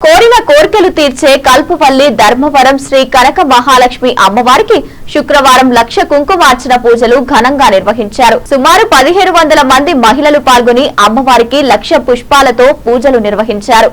కోరిన కోర్కెలు తీర్చే కల్పవల్లి ధర్మవరం శ్రీ కనక మహాలక్ష్మి అమ్మవారికి శుక్రవారం లక్ష కుంకుమార్చన పూజలు ఘనంగా నిర్వహించారు. సుమారు పదిహేను వందల మంది మహిళలు పాల్గొని అమ్మవారికి లక్ష పుష్పాలతో పూజలు నిర్వహించారు.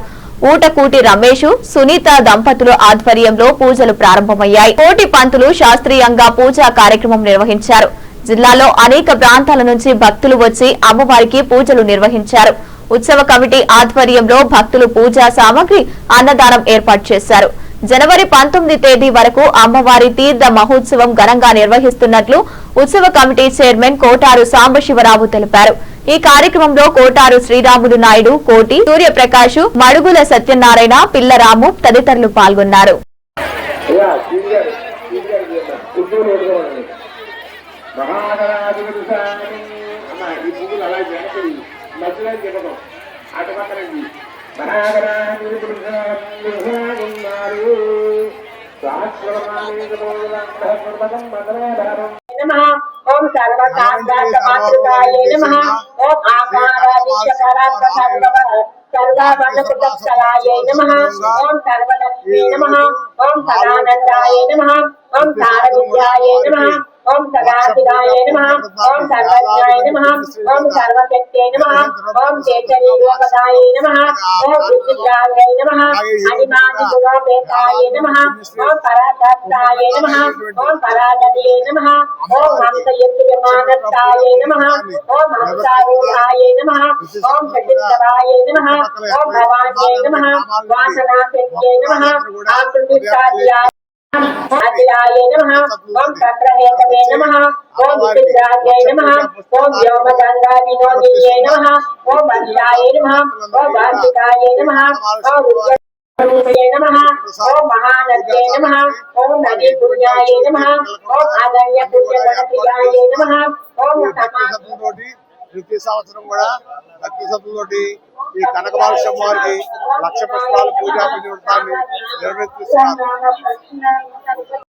ఊటకూటి రమేష్ సునీత దంపతుల ఆధ్వర్యంలో పూజలు ప్రారంభమయ్యాయి. కోటి పంతులు శాస్త్రీయంగా పూజా కార్యక్రమం నిర్వహించారు. జిల్లాలో అనేక ప్రాంతాల నుంచి భక్తులు వచ్చి అమ్మవారికి పూజలు నిర్వహించారు. ఉత్సవ కమిటీ ఆధ్వర్యంలో భక్తులు పూజా సామగ్రి అన్నదానం ఏర్పాటు చేశారు. జనవరి పంతొమ్మిది తేదీ వరకు అమ్మవారి తీర్థ మహోత్సవం ఘనంగా నిర్వహిస్తున్నట్లు ఉత్సవ కమిటీ చైర్మన్ కోటారు సాంబశివరావు తెలిపారు. ఈ కార్యక్రమంలో కోటారు శ్రీరాములు నాయుడు కోటి సూర్యప్రకాష్ మడుగుల సత్యనారాయణ పిల్లరాము తదితరులు పాల్గొన్నారు. మహాగరాధిపతి అమ్మ ఈ పువ్వులు అలా జనకడి మధ్యలో జగడం అటు పక్కనండి మహాగరాధిపతున్నారు ఓం సర్వకాయ నమ ఓం ఆకారాధిశకరాత్మ సర్వాభరణకుటస్థలాయ నమ ఓం సర్వలక్ష్మీ నమ నమ ओम सदाशिवाय नमः ओम सर्वज्ञाय नमः ओम सर्वशक्त्यै नमः ओम चैतन्ययोगदाय नमः ओम बुद्धिज्ञानाय नमः अनिमादिगुणोपेताय नमः ओम पराशक्ताय नमः ओम परागतिये नमः ओम हंसयुक्तविमानस्ताय नमः ओम हंसारूढाय नमः ओम सचित्तवाय नमः ओम भवान्यै नमः वासनाशक्त्यै नमः आकृतिकार्याय आदिराय नमः ओम चक्रहेतवे नमः ओम विचित्राय नमः ओम व्योमचन्द्राविनोदिये नमः ओम वंशाय नमः ओम वार्तिकाय नमः ओम रूपये नमः ओम महानद्ये नमः ओम नदी पुण्याय नमः ओम आदर्य पुण्य गणप्रियाय नमः ओम समा తోటి ప్రతి సంవత్సరం కూడా భక్తి సభలతోటి ఈ కనక మహాలక్ష్మి వారికి లక్ష పుష్పాల పూజా వినియోగాన్ని నిర్వర్తిస్తున్నారు ఓం